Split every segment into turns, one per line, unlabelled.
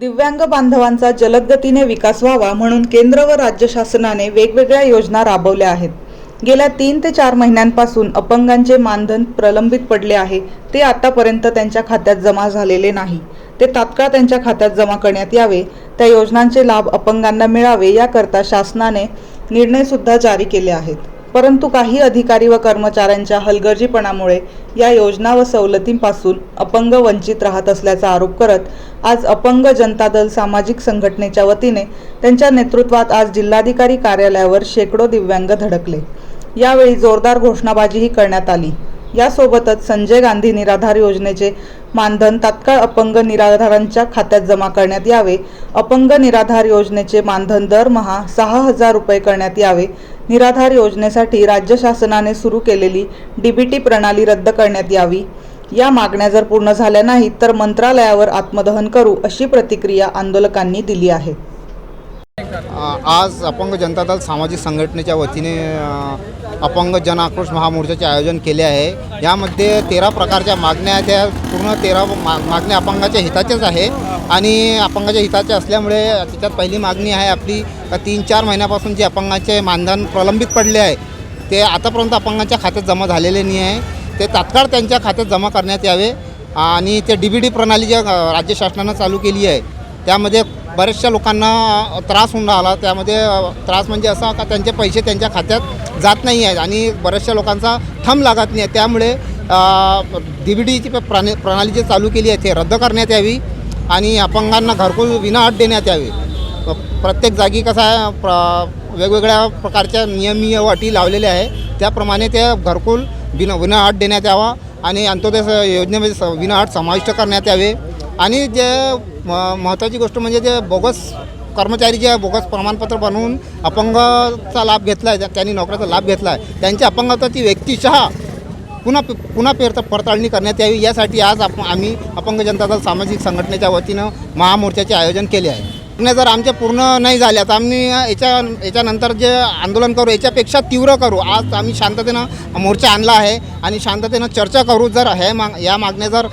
दिव्यांग बांधवांचा जलदगतीने विकास व्हावा म्हणून केंद्र व राज्य शासनाने वेगवेगळ्या योजना राबवल्या आहेत. गेल्या तीन ते चार महिन्यांपासून अपंगांचे मानधन प्रलंबित पडले आहे. ते आतापर्यंत त्यांच्या खात्यात जमा झालेले नाही. ते तात्काळ त्यांच्या खात्यात जमा करण्यात यावे. त्या योजनांचे लाभ अपंगांना मिळावे याकरता शासनाने निर्णयसुद्धा जारी केले आहेत. परंतु काही अधिकारी व कर्मचाऱ्यांच्या हलगर्जीपणामुळे या योजना व सवलतींपासून अपंग वंचित राहत असल्याचा आरोप करत आज अपंग जनता दल सामाजिक संघटनेच्या वतीने त्यांच्या नेतृत्वात आज जिल्हाधिकारी कार्यालयावर शेकडो दिव्यांग धडकले. यावेळी जोरदार घोषणाबाजीही करण्यात आली. यासोबतच संजय गांधी निराधार योजनेचे मानधन तात्काळ अपंग निराधारांच्या खात्यात जमा करण्यात यावे. अपंग निराधार योजनेचे मानधन दरमहा सहा हजार रुपये करण्यात यावे. निराधार योजनेसाठी राज्य शासनाने सुरू केलेली डीबीटी प्रणाली रद्द करण्यात यावी. या मागण्या जर पूर्ण झाल्या नाहीत तर मंत्रालयावर आत्मदहन करू अशी प्रतिक्रिया आंदोलकांनी दिली आहे.
आज अपंग जनता दल सामाजिक संघटनेच्या वतीने अपंग जन आक्रोश महामोर्चाचे आयोजन केले आहे. यामध्ये तेरा प्रकारच्या मागण्या त्या पूर्ण तेरा मा मागण्या अपंगाच्या हिताच्याच आहे. आणि अपंगाच्या हिताच्या असल्यामुळे त्याच्यात पहिली मागणी आहे आपली तीन चार महिन्यापासून जे अपंगाचे मानधन प्रलंबित पडले आहे ते आतापर्यंत अपंगांच्या खात्यात जमा झालेले नाही आहे. ते तात्काळ त्यांच्या खात्यात जमा करण्यात यावे. आणि ते डी बी डी प्रणाली ज्या राज्य शासनानं चालू केली आहे त्यामध्ये बऱ्याचशा लोकांना त्रास होऊन राहिला. त्यामध्ये त्रास म्हणजे असा का त्यांचे पैसे त्यांच्या खात्यात जात नाही आहेत आणि बऱ्याचशा लोकांचा थंब लागत नाही. आहे त्यामुळे डी बी डीची प्रणाली प्रणाली जी चालू केली आहे ते रद्द करण्यात यावी आणि अपंगांना घरकुल विनाअट देण्यात यावे. प्रत्येक जागी कसं आहे प्र वेगवेगळ्या प्रकारच्या नियमीय अटी लावलेल्या आहे त्याप्रमाणे ते घरकुल बिना विनाअट देण्यात यावा आणि अंत्योदय योजनेमध्ये स विनाअट समाविष्ट करण्यात यावे. आणि जे म- महत्त्वाची गोष्ट म्हणजे जे बोगस कर्मचारी जे बोगस प्रमाणपत्र बनवून अपंगचा लाभ घेतला आहे त्यांनी नोकऱ्याचा लाभ घेतला आहे त्यांच्या अपंगत्वाची व्यक्तिशः पुन्हा पुन्हा पेरता पडताळणी करण्यात यावी. यासाठी आज आप आम्ही अपंग जनता दल सामाजिक संघटनेच्या वतीनं महामोर्चाचे आयोजन केले आहे. मागण्या जर आमच्या पूर्ण नाही झाल्या तर आम्ही याच्या याच्यानंतर जे आंदोलन करू याच्यापेक्षा तीव्र करू. आज आम्ही शांततेनं मोर्चा आणला आहे आणि शांततेनं चर्चा करू जर हे माग या मागण्या जर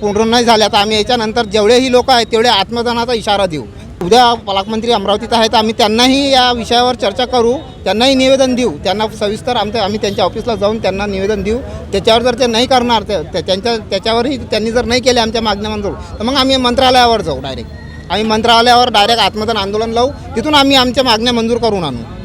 पूर्ण नाही झाल्या तर आम्ही याच्यानंतर जेवढेही लोक आहेत तेवढे आत्मदानाचा इशारा देऊ. उद्या पालकमंत्री अमरावतीत आहेत आम्ही त्यांनाही या विषयावर चर्चा करू त्यांनाही निवेदन देऊ. त्यांना सविस्तर आमच्या आम्ही त्यांच्या ऑफिसला जाऊन त्यांना निवेदन देऊ. त्याच्यावर जर ते नाही करणार ते त्यांच्या त्याच्यावरही त्यांनी जर नाही केले आमच्या मागण्या मंजूर तर मग आम्ही मंत्रालयावर जाऊ डायरेक्ट आम्ही मंत्रालयावर डायरेक्ट आत्मदान आंदोलन लावू. तिथून आम्ही आमच्या मागण्या मंजूर करून आणू.